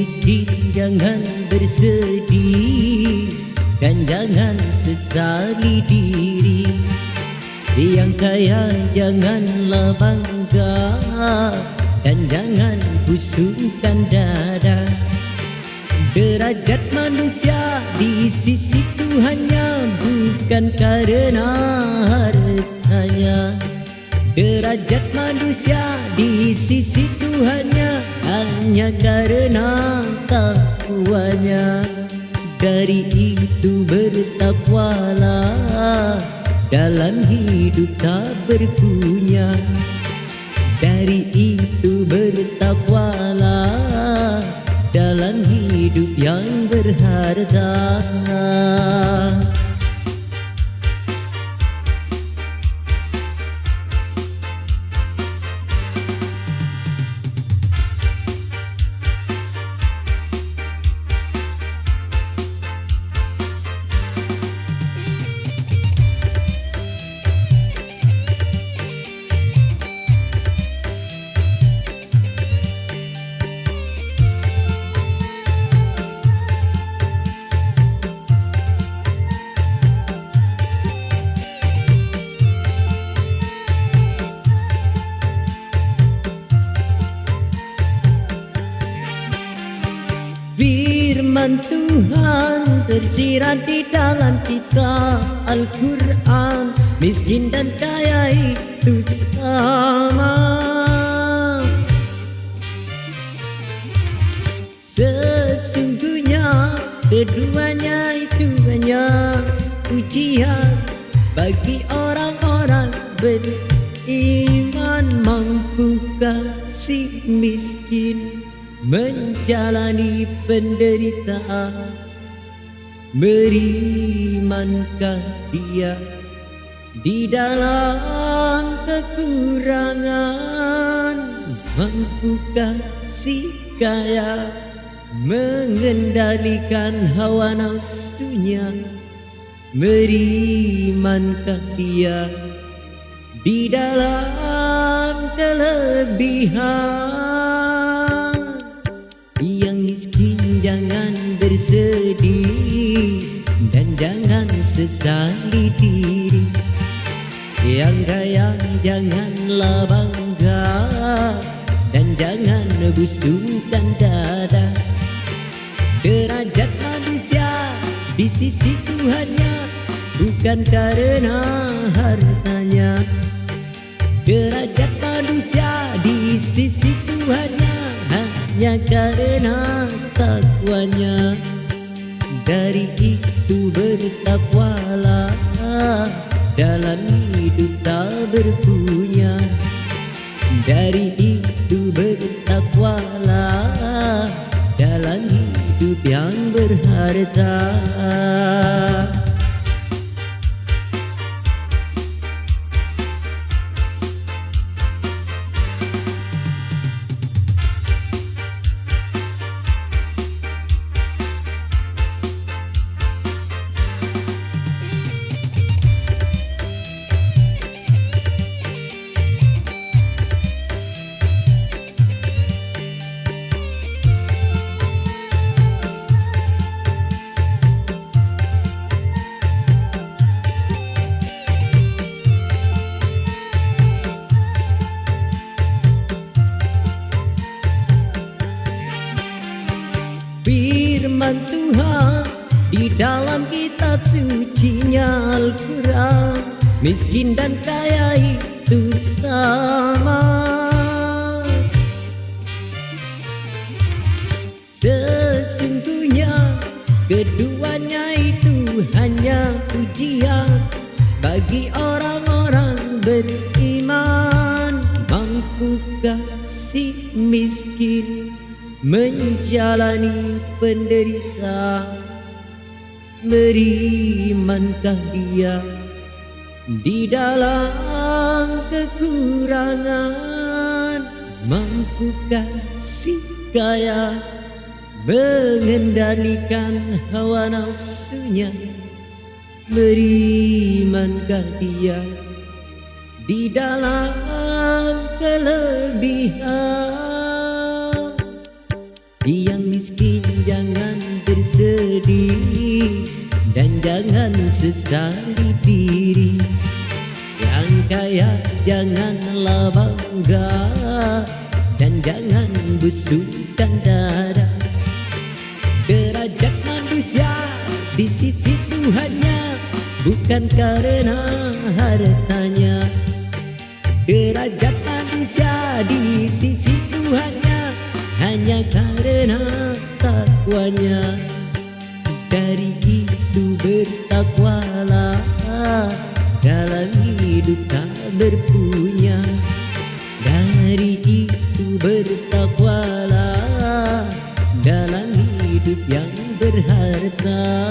Miskin jangan bersedih Dan jangan sesali diri. Yang kaya janganlah bangga Dan jangan busukkan dada. Derajat manusia di sisi Tuhannya Bukan karena hartanya. Derajat manusia di sisi Tuhannya Hanya karena takwanya Dari itu bertakwalah Dalam hidup tak berpunya. Dari itu bertakwalah Dalam hidup yang berharga Firman Tuhan tersirat di dalam kitab Al-Quran. Miskin dan kaya itu sama. Sesungguhnya keduanya itu hanya ujian Bagi orang-orang beriman. Mampukah si miskin menjalani penderitaan Berimankah dia di dalam kekurangan. Mampukah si kaya mengendalikan hawa nafsunya. Berimankah dia di dalam kelebihan miskin jangan bersedih Dan jangan sesali diri. Yang kaya janganlah bangga Dan jangan busukkan dada. Derajat manusia di sisi Tuhannya Bukan karena hartanya. Derajat manusia di sisi Tuhannya Hanya karena takwanya Dari itu bertakwalah Dalam hidup tak berpunya. Dari itu bertakwalah Dalam hidup yang berharga dalam kitab sucinya Al-Quran Miskin dan kaya itu sama. Sesungguhnya keduanya itu hanya ujian Bagi orang-orang beriman. Mampukah si miskin menjalani penderitaan Berimankah dia di dalam kekurangan? Mampukah si kaya mengendalikan hawa nafsunya? Berimankah dia di dalam kelebihan? Yang sesali diri Yang kaya janganlah bangga Dan jangan busukkan dada. Derajat manusia di sisi Tuhannya Bukan karena hartanya. Derajat manusia di sisi Tuhannya Hanya karena takwanya. Dari itu bertakwalah. Dalam hidup tak berpunya. Dari itu bertakwalah. Dalam hidup yang berharta